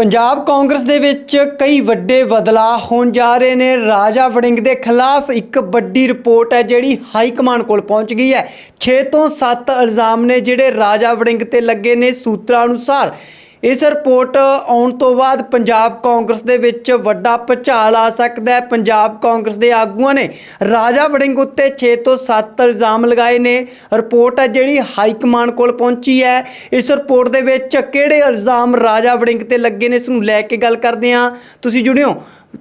ਪੰਜਾਬ ਕਾਂਗਰਸ ਦੇ ਵਿੱਚ ਕਈ ਵੱਡੇ ਬਦਲਾਅ ਹੋਣ ਜਾ ਰਹੇ ਨੇ। ਰਾਜਾ ਵੜਿੰਗ ਦੇ ਖਿਲਾਫ ਇੱਕ ਵੱਡੀ ਰਿਪੋਰਟ ਹੈ, ਜਿਹੜੀ ਹਾਈ ਕਮਾਂਡ ਕੋਲ ਪਹੁੰਚ ਗਈ ਹੈ। 6 ਤੋਂ 7 ਇਲਜ਼ਾਮ ਨੇ ਜਿਹੜੇ ਰਾਜਾ ਵੜਿੰਗ ਤੇ ਲੱਗੇ ਨੇ। ਸੂਤਰਾਂ ਅਨੁਸਾਰ ਇਸ ਰਿਪੋਰਟ ਆਉਣ ਤੋਂ ਬਾਅਦ ਪੰਜਾਬ ਕਾਂਗਰਸ ਦੇ ਵਿੱਚ ਵੱਡਾ ਭੁਚਾਲ ਆ ਸਕਦਾ ਹੈ। ਪੰਜਾਬ ਕਾਂਗਰਸ ਦੇ ਆਗੂਆਂ ਨੇ ਰਾਜਾ ਵੜਿੰਗ ਉੱਤੇ 6 ਤੋਂ 7 ਇਲਜ਼ਾਮ ਲਗਾਏ ਨੇ। ਰਿਪੋਰਟ ਹੈ ਜਿਹੜੀ ਹਾਈ ਕਮਾਂਡ ਕੋਲ ਪਹੁੰਚੀ ਹੈ। ਇਸ ਰਿਪੋਰਟ ਦੇ ਵਿੱਚ ਕਿਹੜੇ ਇਲਜ਼ਾਮ ਰਾਜਾ ਵੜਿੰਗ ਤੇ ਲੱਗੇ ਨੇ ਇਸ ਨੂੰ ਲੈ ਕੇ ਗੱਲ ਕਰਦੇ ਹਾਂ। ਤੁਸੀਂ ਜੁੜਿਓ।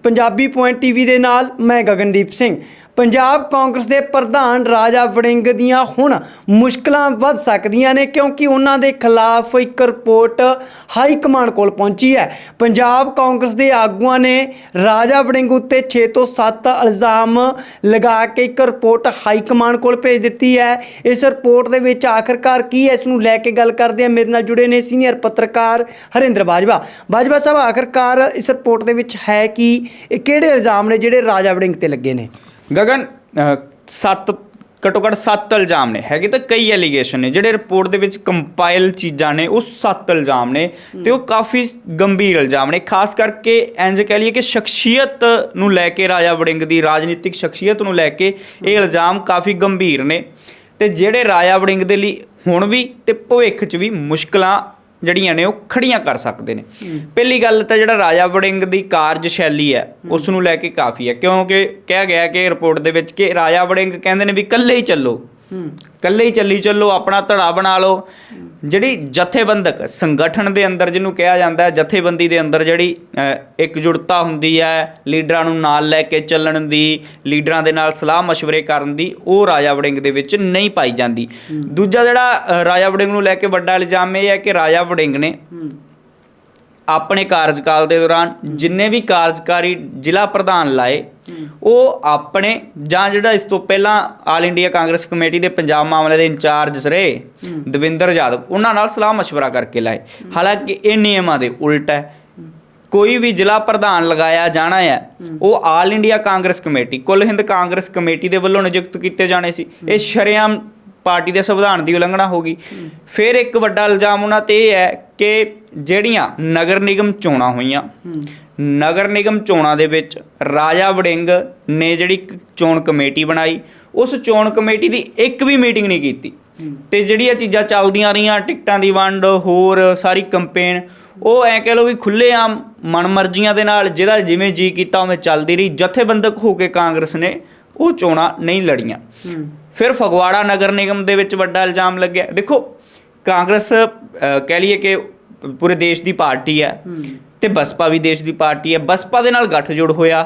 ਪੰਜਾਬੀ ਪੁਆਇੰਟ ਟੀਵੀ ਦੇ ਨਾਲ ਮੈਂ ਗਗਨਦੀਪ ਸਿੰਘ। ਪੰਜਾਬ ਕਾਂਗਰਸ ਦੇ ਪ੍ਰਧਾਨ ਰਾਜਾ ਵੜਿੰਗ ਦੀਆਂ ਹੁਣ ਮੁਸ਼ਕਲਾਂ ਵੱਧ ਸਕਦੀਆਂ ਨੇ ਕਿਉਂਕਿ ਉਹਨਾਂ ਦੇ ਖਿਲਾਫ ਇੱਕ ਰਿਪੋਰਟ ਹਾਈ ਕਮਾਂਡ ਕੋਲ ਪਹੁੰਚੀ ਹੈ। ਪੰਜਾਬ ਕਾਂਗਰਸ ਦੇ ਆਗੂਆਂ ਨੇ ਰਾਜਾ ਵੜਿੰਗ ਉੱਤੇ 6 ਤੋਂ 7 ਇਲਜ਼ਾਮ ਲਗਾ ਕੇ ਇੱਕ ਰਿਪੋਰਟ ਹਾਈ ਕਮਾਂਡ ਕੋਲ ਭੇਜ ਦਿੱਤੀ ਹੈ। ਇਸ ਰਿਪੋਰਟ ਦੇ ਵਿੱਚ ਆਖਰਕਾਰ ਕੀ ਹੈ? ਇਸ ਨੂੰ ਲੈ ਕੇ ਗੱਲ ਕਰਦੇ ਹਾਂ। ਮੇਰੇ ਨਾਲ ਜੁੜੇ ਨੇ ਸੀਨੀਅਰ ਪੱਤਰਕਾਰ ਹਰਿੰਦਰ ਬਾਜਵਾ। ਬਾਜਵਾ ਸਾਹਿਬ, ਆਖਰਕਾਰ ਇਸ ਰਿਪੋਰਟ ਦੇ ਵਿੱਚ ਹੈ ਕਿ? ਇਹ ਕਿਹੜੇ ਇਲਜ਼ਾਮ ਨੇ ਜਿਹੜੇ ਰਾਜਾ ਵੜਿੰਗ ਤੇ ਲੱਗੇ ਨੇ? ਗਗਨ ਸੱਤ ਘੱਟੋ ਘੱਟ ਸੱਤ ਇਲਜ਼ਾਮ ਨੇ। ਹੈਗੇ ਤਾਂ ਕਈ ਐਲੀਗੇਸ਼ਨ ਨੇ। ਜਿਹੜੇ ਰਿਪੋਰਟ ਦੇ ਵਿੱਚ ਕੰਪਾਈਲ ਚੀਜ਼ਾਂ ਨੇ ਉਹ ਸੱਤ ਇਲਜ਼ਾਮ ਨੇ ਤੇ ਉਹ ਕਾਫੀ ਗੰਭੀਰ ਇਲਜ਼ਾਮ ਨੇ। ਖਾਸ ਕਰਕੇ ਇੰਜ ਕਹਿ ਲਈਏ ਕਿ ਸ਼ਖਸੀਅਤ ਨੂੰ ਲੈ ਕੇ ਰਾਜਾ ਵੜਿੰਗ ਦੀ ਰਾਜਨੀਤਿਕ ਸ਼ਖਸੀਅਤ ਨੂੰ ਲੈ ਕੇ ਇਹ ਇਲਜ਼ਾਮ ਕਾਫੀ ਗੰਭੀਰ ਨੇ। ਤੇ ਜਿਹੜੇ ਰਾਜਾ ਵੜਿੰਗ ਦੇ ਲਈ ਹੁਣ ਵੀ ਤੇ ਭਵਿੱਖ 'ਚ ਵੀ ਮੁਸ਼ਕਲਾਂ ਜਿਹੜੀਆਂ ਨੇ ਉਹ ਖੜੀਆਂ ਕਰ ਸਕਦੇ ਨੇ। ਪਹਿਲੀ ਗੱਲ ਤਾਂ ਜਿਹੜਾ ਰਾਜਾ ਵੜਿੰਗ ਦੀ ਕਾਰਜਸ਼ੈਲੀ ਹੈ ਉਸ ਨੂੰ ਲੈ ਕੇ ਕਾਫੀ ਹੈ। ਕਿਉਂਕਿ ਕਿਹਾ ਗਿਆ ਕਿ ਰਿਪੋਰਟ ਦੇ ਵਿੱਚ ਕਿ ਰਾਜਾ ਵੜਿੰਗ ਕਹਿੰਦੇ ਨੇ ਵੀ ਇਕੱਲੇ ਹੀ ਚੱਲੋ। ਇਕੱਲੇ ਹੀ ਚੱਲੀ ਚੱਲੋ ਆਪਣਾ ਧੜਾ ਬਣਾ ਲਓ। ਜਿਹੜੀ ਜਥੇਬੰਦਕ ਸੰਗਠਨ ਦੇ ਅੰਦਰ ਜਿਹਨੂੰ ਕਿਹਾ ਜਾਂਦਾ ਹੈ ਜਥੇਬੰਦੀ ਦੇ ਅੰਦਰ ਜਿਹੜੀ ਇਕਜੁੱਟਤਾ ਹੁੰਦੀ ਹੈ ਲੀਡਰਾਂ ਨੂੰ ਨਾਲ ਲੈ ਕੇ ਚੱਲਣ ਦੀ ਲੀਡਰਾਂ ਦੇ ਨਾਲ ਸਲਾਹ مشਵਰੇ ਕਰਨ ਦੀ ਉਹ ਰਾਜਾ ਵੜਿੰਗ ਦੇ ਵਿੱਚ ਨਹੀਂ ਪਾਈ ਜਾਂਦੀ। ਦੂਜਾ ਜਿਹੜਾ ਰਾਜਾ ਵੜਿੰਗ ਨੂੰ ਲੈ ਕੇ ਵੱਡਾ ਇਲਜ਼ਾਮ ਇਹ ਹੈ ਕਿ ਰਾਜਾ ਵੜਿੰਗ ਨੇ ਆਪਣੇ ਕਾਰਜਕਾਲ ਦੇ ਦੌਰਾਨ ਜਿੰਨੇ ਵੀ ਕਾਰਜਕਾਰੀ ਜ਼ਿਲ੍ਹਾ ਪ੍ਰਧਾਨ ਲਾਏ, ਉਹ ਆਪਣੇ ਜਾਂ ਜਿਹੜਾ ਇਸ ਤੋਂ ਪਹਿਲਾਂ ਆਲ ਇੰਡੀਆ ਕਾਂਗਰਸ ਕਮੇਟੀ ਦੇ ਪੰਜਾਬ ਮਾਮਲੇ ਦੇ ਇੰਚਾਰਜ ਰਹੇ, ਦਵਿੰਦਰ ਯਾਦਵ, ਉਹਨਾਂ ਨਾਲ ਸਲਾਹ مشਵਰਾ ਕਰਕੇ ਲਾਏ। ਹਾਲਾਂਕਿ ਇਹ ਨਿਯਮਾਂ ਦੇ ਉਲਟ ਹੈ। ਕੋਈ ਵੀ ਜ਼ਿਲ੍ਹਾ ਪ੍ਰਧਾਨ ਲਗਾਇਆ ਜਾਣਾ ਹੈ, ਉਹ ਆਲ ਇੰਡੀਆ ਕਾਂਗਰਸ ਕਮੇਟੀ ਕੁੱਲ ਹਿੰਦ ਕਾਂਗਰਸ ਕਮੇਟੀ ਦੇ ਵੱਲੋਂ ਨਿਯੁਕਤ ਕੀਤੇ ਜਾਣੇ ਸੀ। ਇਹ ਸ਼ਰੇਆਮ ਪਾਰਟੀ ਦੇ ਸੰਵਿਧਾਨ ਦੀ ਉਲੰਘਣਾ ਹੋ ਗਈ। ਫਿਰ ਇੱਕ ਵੱਡਾ ਇਲਜ਼ਾਮ ਉਹਨਾਂ ਤੇ ਇਹ ਹੈ ਕਿ ਜਿਹੜੀਆਂ ਨਗਰ ਨਿਗਮ ਚੋਣਾਂ ਹੋਈਆਂ, ਨਗਰ ਨਿਗਮ ਚੋਣਾਂ ਦੇ ਵਿੱਚ ਰਾਜਾ ਵੜਿੰਗ ਨੇ ਜਿਹੜੀ ਚੋਣ ਕਮੇਟੀ ਬਣਾਈ, ਉਸ ਚੋਣ ਕਮੇਟੀ ਦੀ ਇੱਕ ਵੀ ਮੀਟਿੰਗ ਨਹੀਂ ਕੀਤੀ। ਤੇ ਜਿਹੜੀਆਂ ਚੀਜ਼ਾਂ ਚੱਲਦੀਆਂ ਰਹੀਆਂ, ਟਿਕਟਾਂ ਦੀ ਵੰਡ, ਹੋਰ ਸਾਰੀ ਕੰਪੇਨ, ਉਹ ਐ ਕਹਿ ਲੋ ਵੀ ਖੁੱਲੇਆਮ ਮਨਮਰਜ਼ੀਆਂ ਦੇ ਨਾਲ ਜਿਹਦਾ ਜਿਵੇਂ ਜੀ ਕੀਤਾ ਉਵੇਂ ਚੱਲਦੀ ਰਹੀ। ਜਥੇਬੰਦਕ ਹੋ ਕੇ ਕਾਂਗਰਸ ਨੇ ਉਹ ਚੋਣਾਂ ਨਹੀਂ ਲੜੀਆਂ। ਫਿਰ ਫਗਵਾੜਾ ਨਗਰ ਨਿਗਮ ਦੇ ਵਿੱਚ ਵੱਡਾ ਇਲਜ਼ਾਮ ਲੱਗਿਆ। ਦੇਖੋ, ਕਾਂਗਰਸ ਕਹਿ ਲਈਏ ਕਿ ਪੂਰੇ ਦੇਸ਼ ਦੀ ਪਾਰਟੀ ਹੈ ਤੇ ਬਸਪਾ ਵੀ ਦੇਸ਼ ਦੀ ਪਾਰਟੀ ਹੈ। ਬਸਪਾ ਦੇ ਨਾਲ ਗੱਠਜੋੜ ਹੋਇਆ।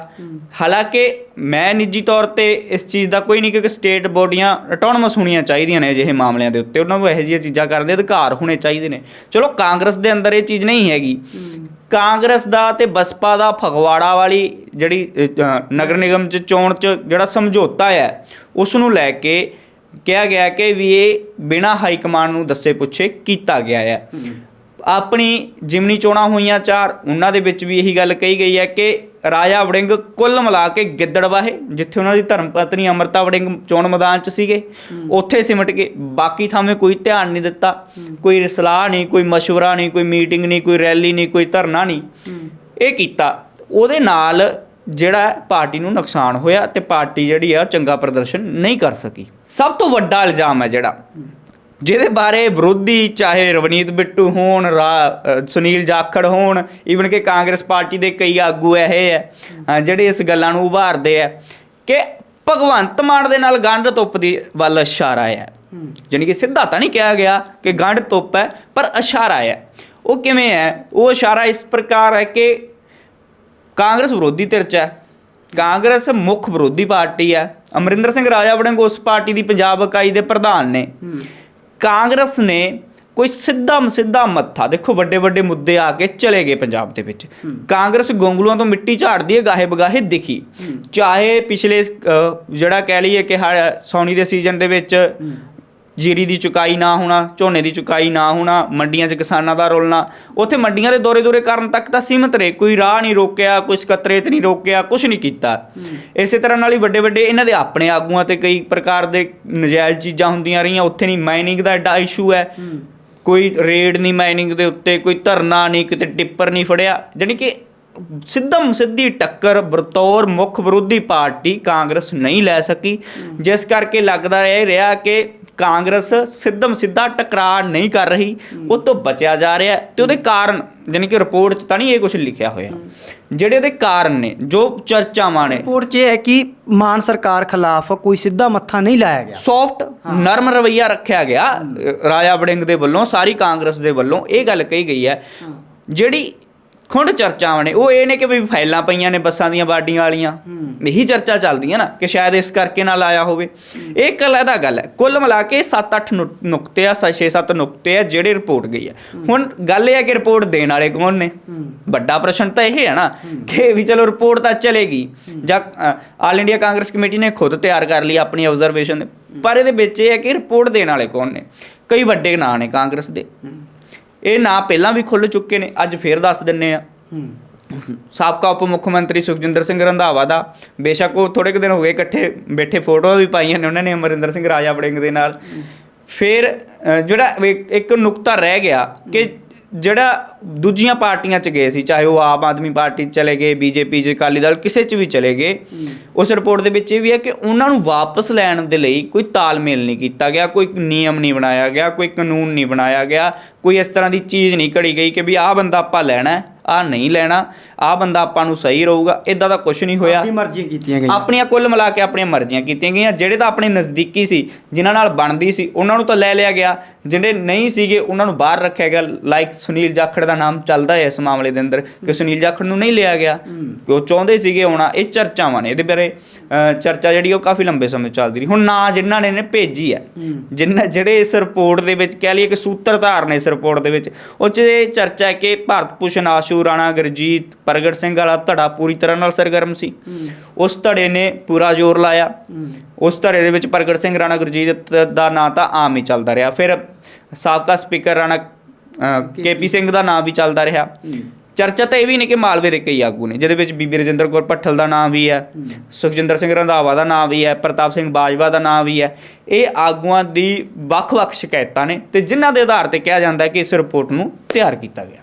ਹਾਲਾਂਕਿ ਮੈਂ ਨਿੱਜੀ ਤੌਰ ਤੇ ਇਸ ਚੀਜ਼ ਦਾ ਕੋਈ ਨਹੀਂ ਕਿਉਂਕਿ ਸਟੇਟ ਬੋਡੀਆਂ ਆਟੋਨਮਸ ਹੋਣੀਆਂ ਚਾਹੀਦੀਆਂ ਨੇ ਅਜਿਹੇ ਮਾਮਲਿਆਂ ਦੇ ਉੱਤੇ। ਉਹਨਾਂ ਨੂੰ ਇਹੋ ਜਿਹੀਆਂ ਚੀਜ਼ਾਂ ਕਰਨ ਦੇ ਅਧਿਕਾਰ ਹੋਣੇ ਚਾਹੀਦੇ ਨੇ। ਚਲੋ, ਕਾਂਗਰਸ ਦੇ ਅੰਦਰ ਇਹ ਚੀਜ਼ ਨਹੀਂ ਹੈਗੀ। ਕਾਂਗਰਸ ਦਾ ਤੇ ਬਸਪਾ ਦਾ ਫਗਵਾੜਾ ਵਾਲੀ ਜਿਹੜੀ ਨਗਰ ਨਿਗਮ ਚ ਚੋਣ ਚ ਜਿਹੜਾ ਸਮਝੌਤਾ ਹੈ ਉਸ ਨੂੰ ਲੈ ਕੇ ਕਿਹਾ ਗਿਆ ਕਿ ਵੀ ਇਹ ਬਿਨਾਂ ਹਾਈ ਕਮਾਂਡ ਨੂੰ ਦੱਸੇ ਪੁੱਛੇ ਕੀਤਾ ਗਿਆ ਹੈ। ਆਪਣੀ ਜਿਮਨੀ ਚੋਣਾਂ ਹੋਈਆਂ ਚਾਰ ਉਹਨਾਂ ਦੇ ਵਿੱਚ ਵੀ ਇਹੀ ਗੱਲ ਕਹੀ ਗਈ ਹੈ ਕਿ ਰਾਜਾ ਵੜਿੰਗ ਕੁੱਲ ਮਿਲਾ ਕੇ ਗਿੱਦੜਵਾਹੇ ਜਿੱਥੇ ਉਹਨਾਂ ਦੀ ਧਰਮ ਪਤਨੀ ਅਮਰਤਾ ਵੜਿੰਗ ਚੋਣ ਮੈਦਾਨ 'ਚ ਸੀਗੇ ਉੱਥੇ ਸਿਮਟ ਕੇ ਬਾਕੀ ਥਾਵੇਂ ਕੋਈ ਧਿਆਨ ਨਹੀਂ ਦਿੱਤਾ ਕੋਈ ਸਲਾਹ ਨਹੀਂ ਕੋਈ مشورہ ਨਹੀਂ ਕੋਈ ਮੀਟਿੰਗ ਨਹੀਂ ਕੋਈ ਰੈਲੀ ਨਹੀਂ ਕੋਈ ਧਰਨਾ ਨਹੀਂ ਇਹ ਕੀਤਾ ਉਹਦੇ ਨਾਲ ਜਿਹੜਾ ਹੈ, ਪਾਰਟੀ ਨੂੰ ਨੁਕਸਾਨ ਹੋਇਆ ਤੇ ਪਾਰਟੀ ਜਿਹੜੀ ਆ ਚੰਗਾ ਪ੍ਰਦਰਸ਼ਨ ਨਹੀਂ ਕਰ ਸਕੀ ਸਭ ਤੋਂ ਵੱਡਾ ਇਲਜ਼ਾਮ ਹੈ ਜਿਹੜਾ ਜਿਹਦੇ ਬਾਰੇ ਵਿਰੋਧੀ ਚਾਹੇ ਰਵਨੀਤ ਬਿੱਟੂ ਹੋਣ ਸੁਨੀਲ ਜਾਖੜ ਹੋਣ ਈਵਨ ਕਿ ਕਾਂਗਰਸ ਪਾਰਟੀ ਦੇ ਕਈ ਆਗੂ ਇਹ ਹੈ ਜਿਹੜੇ ਇਸ ਗੱਲਾਂ ਨੂੰ ਉਭਾਰਦੇ ਆ ਕਿ ਭਗਵੰਤ ਮਾਨ ਦੇ ਨਾਲ ਗੰਢ ਤੁੱਪ ਦੀ ਵੱਲ ਇਸ਼ਾਰਾ ਹੈ। ਜਾਣੀ ਕਿ ਸਿੱਧਾ ਤਾਂ ਨਹੀਂ ਕਿਹਾ ਗਿਆ ਕਿ ਗੰਢ ਤੁੱਪ ਹੈ ਪਰ ਇਸ਼ਾਰਾ ਹੈ ਉਹ ਕਿਵੇਂ ਹੈ ਉਹ ਇਸ਼ਾਰਾ ਇਸ ਪ੍ਰਕਾਰ ਹੈ ਕਿ ਕਾਂਗਰਸ ਵਿਰੋਧੀ ਧਿਰ 'ਚ ਹੈ ਕਾਂਗਰਸ ਮੁੱਖ ਵਿਰੋਧੀ ਪਾਰਟੀ ਹੈ ਅਮਰਿੰਦਰ ਸਿੰਘ ਰਾਜਾ ਵੜਿੰਗ ਉਸ ਪਾਰਟੀ ਦੀ ਪੰਜਾਬ ਇਕਾਈ ਦੇ ਪ੍ਰਧਾਨ ਨੇ। ਕਾਂਗਰਸ ਨੇ ਕੋਈ ਸਿੱਧਾ ਮਸਿੱਧਾ ਮੱਥਾ ਦੇਖੋ ਵੱਡੇ ਵੱਡੇ ਮੁੱਦੇ ਆ ਕੇ ਚਲੇ ਗਏ ਪੰਜਾਬ ਦੇ ਵਿੱਚ। ਕਾਂਗਰਸ ਗੋਂਗਲੂਆਂ ਤੋਂ ਮਿੱਟੀ ਝਾੜਦੀ ਹੈ ਗਾਹੇ ਬਗਾਹੇ ਦਿਖੀ ਚਾਹੇ ਪਿਛਲੇ ਜਿਹੜਾ ਕਹਿ ਲਈਏ ਕਿ ਸੌਣੀ ਦੇ ਸੀਜ਼ਨ ਦੇ ਵਿੱਚ ਜੀਰੀ ਦੀ ਚੁਕਾਈ ਨਾ ਹੋਣਾ ਝੋਨੇ ਦੀ ਚੁਕਾਈ ਨਾ ਹੋਣਾ ਮੰਡੀਆਂ 'ਚ ਕਿਸਾਨਾਂ ਦਾ ਰੋਲਣਾ। ਉੱਥੇ ਮੰਡੀਆਂ ਦੇ ਦੌਰੇ ਦੌਰੇ ਕਰਨ ਤੱਕ ਤਾਂ ਸੀਮਤ ਰਹੇ। ਕੋਈ ਰਾਹ ਨਹੀਂ ਰੋਕਿਆ ਕੋਈ ਸਕੱਤਰੇਤ ਨਹੀਂ ਰੋਕਿਆ ਕੁਝ ਨਹੀਂ ਕੀਤਾ। ਇਸੇ ਤਰ੍ਹਾਂ ਨਾਲ ਹੀ ਵੱਡੇ ਵੱਡੇ ਇਹਨਾਂ ਦੇ ਆਪਣੇ ਆਗੂਆਂ ਤੇ ਕਈ ਪ੍ਰਕਾਰ ਦੇ ਨਜਾਇਜ਼ ਚੀਜ਼ਾਂ ਹੁੰਦੀਆਂ ਰਹੀਆਂ। ਉੱਥੇ ਨਹੀਂ ਮਾਈਨਿੰਗ ਦਾ ਐਡਾ ਇਸ਼ੂ ਹੈ। ਕੋਈ ਰੇਡ ਨਹੀਂ ਮਾਈਨਿੰਗ ਦੇ ਉੱਤੇ ਕੋਈ ਧਰਨਾ ਨਹੀਂ ਕਿਤੇ ਟਿੱਪਰ ਨਹੀਂ ਫੜਿਆ। ਜਾਣੀ ਕਿ ਸਿੱਧਮ ਸਿੱਧੀ ਟੱਕਰ ਬਤੌਰ ਮੁੱਖ ਵਿਰੋਧੀ ਪਾਰਟੀ ਕਾਂਗਰਸ ਨਹੀਂ ਲੈ ਸਕੀ। ਜਿਸ ਕਰਕੇ ਲੱਗਦਾ ਰਿਹਾ ਕਿ ਕਾਂਗਰਸ ਸਿੱਧਮ ਸਿੱਧਾ ਟਕਰਾਅ ਨਹੀਂ ਕਰ ਰਹੀ ਉਹ ਤੋਂ ਬਚਿਆ ਜਾ ਰਿਹਾ ਤੇ ਉਹਦੇ ਕਾਰਨ ਜਾਣੀ ਕਿ ਰਿਪੋਰਟ 'ਚ ਤਾਂ ਨਹੀਂ ਇਹ ਕੁਝ ਲਿਖਿਆ ਹੋਇਆ। ਜਿਹੜੇ ਉਹਦੇ ਕਾਰਨ ਨੇ ਜੋ ਚਰਚਾਵਾਂ ਨੇ ਰਿਪੋਰਟ 'ਚ ਇਹ ਹੈ ਕਿ ਮਾਨ ਸਰਕਾਰ ਖਿਲਾਫ ਕੋਈ ਸਿੱਧਾ ਮੱਥਾ ਨਹੀਂ ਲਾਇਆ ਗਿਆ। ਸੌਫਟ ਨਰਮ ਰਵਈਆ ਰੱਖਿਆ ਗਿਆ ਰਾਜਾ ਵੜਿੰਗ ਦੇ ਵੱਲੋਂ ਸਾਰੀ ਕਾਂਗਰਸ ਦੇ ਵੱਲੋਂ ਇਹ ਗੱਲ ਕਹੀ ਗਈ ਹੈ। ਜਿਹੜੀ ਖੁੰਡ ਚਰਚਾਵਾਂ ਨੇ। ਉਹ ਇਹ ਨੇ ਕਿ ਵੀ ਫਾਈਲਾਂ ਪਈਆਂ ਨੇ ਬੱਸਾਂ ਦੀਆਂ ਬਾਡੀਆਂ ਵਾਲੀਆਂ। ਇਹੀ ਚਰਚਾ ਚੱਲਦੀ ਹੈ ਨਾ ਕਿ ਸ਼ਾਇਦ ਇਸ ਕਰਕੇ ਨਾਲ ਆਇਆ ਹੋਵੇ। ਇਹ ਇੱਕ ਅਲੱਗਾ ਗੱਲ ਹੈ ਕੁੱਲ ਮਿਲਾ ਕੇ 7-8 ਨੁਕਤੇ ਆ 6-7 ਨੁਕਤੇ ਆ ਜਿਹੜੇ ਰਿਪੋਰਟ ਗਈ ਹੈ। ਹੁਣ ਗੱਲ ਇਹ ਹੈ ਕਿ ਰਿਪੋਰਟ ਦੇਣ ਵਾਲੇ ਕੌਣ ਨੇ? ਵੱਡਾ ਪ੍ਰਸ਼ਨ ਤਾਂ ਇਹ ਹੈ ਨਾ ਕਿ ਵੀ ਚਲੋ ਰਿਪੋਰਟ ਤਾਂ ਚਲੇਗੀ ਜਾਂ ਆਲ ਇੰਡੀਆ ਕਾਂਗਰਸ ਕਮੇਟੀ ਨੇ ਖੁਦ ਤਿਆਰ ਕਰ ਲਈ ਆਪਣੀ ਆਬਜ਼ਰਵੇਸ਼ਨ ਪਰ ਇਹਦੇ ਵਿੱਚ ਇਹ ਹੈ ਕਿ ਰਿਪੋਰਟ ਦੇਣ ਵਾਲੇ ਕੌਣ ਨੇ? ਕਈ ਵੱਡੇ ਨਾਂ ਨੇ ਕਾਂਗਰਸ ਦੇ। ਇਹ ਨਾਂ ਪਹਿਲਾਂ ਵੀ ਖੁੱਲ ਚੁੱਕੇ ਨੇ ਅੱਜ ਫੇਰ ਦੱਸ ਦਿੰਨੇ ਆ। ਸਾਬਕਾ ਉਪ ਮੁੱਖ ਮੰਤਰੀ ਸੁਖਜਿੰਦਰ ਸਿੰਘ ਰੰਧਾਵਾ ਦਾ ਬੇਸ਼ੱਕ ਉਹ ਥੋੜੇ ਕੁ ਦਿਨ ਹੋ ਗਏ ਇਕੱਠੇ ਬੈਠੇ ਫੋਟੋਆਂ ਵੀ ਪਾਈਆਂ ਨੇ ਉਹਨਾਂ ਨੇ ਅਮਰਿੰਦਰ ਸਿੰਘ ਰਾਜਾ ਵੜਿੰਗ ਦੇ ਨਾਲ। ਫਿਰ ਜਿਹੜਾ ਇੱਕ ਨੁਕਤਾ ਰਹਿ ਗਿਆ ਕਿ ਜਿਹੜਾ ਦੂਜੀਆਂ ਪਾਰਟੀਆਂ ਚ ਗਏ ਸੀ ਚਾਹੇ ਉਹ ਆਮ ਆਦਮੀ ਪਾਰਟੀ 'ਚ ਚਲੇ ਗਏ ਬੀਜੇਪੀ ਚ ਅਕਾਲੀ ਦਲ ਕਿਸੇ ਚ ਵੀ ਚਲੇ ਗਏ ਉਸ ਰਿਪੋਰਟ ਦੇ ਵਿੱਚ ਇਹ ਵੀ ਹੈ ਕਿ ਉਹਨਾਂ ਨੂੰ ਵਾਪਸ ਲੈਣ ਦੇ ਲਈ ਕੋਈ ਤਾਲਮੇਲ ਨਹੀਂ ਕੀਤਾ ਗਿਆ ਕੋਈ ਨਿਯਮ ਨਹੀਂ ਬਣਾਇਆ ਗਿਆ ਕੋਈ ਕਾਨੂੰਨ ਨਹੀਂ ਬਣਾਇਆ ਗਿਆ ਕੋਈ ਇਸ ਤਰ੍ਹਾਂ ਦੀ ਚੀਜ਼ ਨਹੀਂ ਘੜੀ ਗਈ ਕਿ ਵੀ ਆਹ ਬੰਦਾ ਆਪਾਂ ਲੈਣਾ ਆ ਨਹੀਂ ਲੈਣਾ ਆਹ ਬੰਦਾ ਆਪਾਂ ਨੂੰ ਸਹੀ ਰਹੂਗਾ ਇਦਾਂ ਦਾ ਕੁਝ ਨਹੀਂ ਹੋਇਆ। ਆਪਣੀ ਮਰਜ਼ੀਆਂ ਕੀਤੀਆਂ ਗਈਆਂ। ਆਪਣੀਆਂ ਕੁੱਲ ਮਿਲਾ ਕੇ ਆਪਣੀਆਂ ਮਰਜ਼ੀਆਂ ਕੀਤੀਆਂ ਗਈਆਂ ਜਿਹੜੇ ਤਾਂ ਆਪਣੇ ਨਜ਼ਦੀਕੀ ਸੀ ਜਿਨ੍ਹਾਂ ਨਾਲ ਬਣਦੀ ਸੀ ਉਹਨਾਂ ਨੂੰ ਤਾਂ ਲੈ ਲਿਆ ਗਿਆ। ਜਿਹੜੇ ਨਹੀਂ ਸੀਗੇ ਉਹਨਾਂ ਨੂੰ ਬਾਹਰ ਰੱਖਿਆ ਗਿਆ। ਲਾਈਕ ਸੁਨੀਲ ਜਾਖੜ ਦਾ ਨਾਮ ਚੱਲਦਾ ਹੈ ਇਸ ਮਾਮਲੇ ਦੇ ਅੰਦਰ ਕਿ ਸੁਨੀਲ ਜਾਖੜ ਨੂੰ ਨਹੀਂ ਲਿਆ ਗਿਆ। ਕਿ ਉਹ ਚਾਹੁੰਦੇ ਸੀਗੇ ਆਉਣਾ ਇਹ ਚਰਚਾਵਾਂ ਨੇ ਇਹਦੇ ਬਾਰੇ ਚਰਚਾ ਜਿਹੜੀ ਉਹ ਕਾਫੀ ਲੰਬੇ ਸਮੇਂ ਚੱਲਦੀ ਰਹੀ। ਹੁਣ ਨਾ ਜਿਨ੍ਹਾਂ ਨੇ ਨੇ ਭੇਜੀ ਹੈ। ਜਿਨ੍ਹਾਂ ਜਿਹੜੇ ਇਸ ਰਿਪੋਰਟ ਦੇ ਵਿੱਚ ਕਹਿ ਲਈਏ ਕਿ ਸੂਤਰਧਾਰ ਨੇ ਇਸ ਰਿਪੋਰਟ ਦੇ ਵਿੱਚ ਉਹ 'ਚ ਇਹ ਚਰਚਾ ਹੈ ਕਿ ਭਾਰਤ ਭੂਸ਼ਣ ਆਸ਼ੂ ਰਾਣਾ ਗੁਰਜੀਤ ਪ੍ਰਗਟ ਸਿੰਘ ਵਾਲਾ ਧੜਾ ਪੂਰੀ ਤਰ੍ਹਾਂ ਨਾਲ ਸਰਗਰਮ ਸੀ। ਉਸ ਧੜੇ ਨੇ ਪੂਰਾ ਜ਼ੋਰ ਲਾਇਆ। ਉਸ ਧੜੇ ਦੇ ਵਿੱਚ ਪ੍ਰਗਟ ਸਿੰਘ ਰਾਣਾ ਗੁਰਜੀਤ ਦਾ ਨਾਂ ਤਾਂ ਆਮ ਹੀ ਚੱਲਦਾ ਰਿਹਾ। ਫਿਰ ਸਾਬਕਾ speaker Rana K P Singh ਦਾ ਨਾਂ ਵੀ ਚੱਲਦਾ ਰਿਹਾ। ਚਰਚਾ ਤਾਂ ਇਹ ਵੀ ਨਹੀਂ ਕਿ ਮਾਲਵੇ ਦੇ ਕਈ ਆਗੂ ਨੇ ਜਿਹਦੇ ਵਿੱਚ ਬੀਬੀ ਰਜਿੰਦਰ ਕੌਰ ਭੱਠਲ ਦਾ ਨਾਮ ਵੀ ਹੈ ਸੁਖਜਿੰਦਰ ਸਿੰਘ ਰੰਧਾਵਾ ਦਾ ਨਾਮ ਵੀ ਹੈ ਪ੍ਰਤਾਪ ਸਿੰਘ ਬਾਜਵਾ ਦਾ ਨਾਮ ਵੀ ਹੈ। ਇਹ ਆਗੂਆਂ ਦੀ ਵੱਖ-ਵੱਖ ਸ਼ਿਕਾਇਤਾਂ ਨੇ ਤੇ ਜਿਨ੍ਹਾਂ ਦੇ ਆਧਾਰ ਤੇ ਕਿਹਾ ਜਾਂਦਾ ਹੈ ਕਿ ਇਸ ਰਿਪੋਰਟ ਨੂੰ ਤਿਆਰ ਕੀਤਾ ਗਿਆ।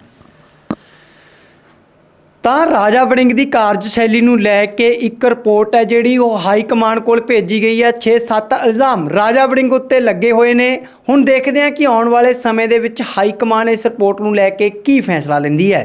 ਤਾਂ ਰਾਜਾ ਵੜਿੰਗ ਦੀ ਕਾਰਜਸ਼ੈਲੀ ਨੂੰ ਲੈ ਕੇ ਇੱਕ ਰਿਪੋਰਟ ਹੈ ਜਿਹੜੀ ਉਹ ਹਾਈ ਕਮਾਂਡ ਕੋਲ ਭੇਜੀ ਗਈ ਹੈ। 6-7 ਇਲਜ਼ਾਮ ਰਾਜਾ ਵੜਿੰਗ ਉੱਤੇ ਲੱਗੇ ਹੋਏ ਨੇ। ਹੁਣ ਦੇਖਦੇ ਹਾਂ ਕਿ ਆਉਣ ਵਾਲੇ ਸਮੇਂ ਦੇ ਵਿੱਚ ਹਾਈ ਕਮਾਂਡ ਇਸ ਰਿਪੋਰਟ ਨੂੰ ਲੈ ਕੇ ਕੀ ਫੈਸਲਾ ਲੈਂਦੀ ਹੈ।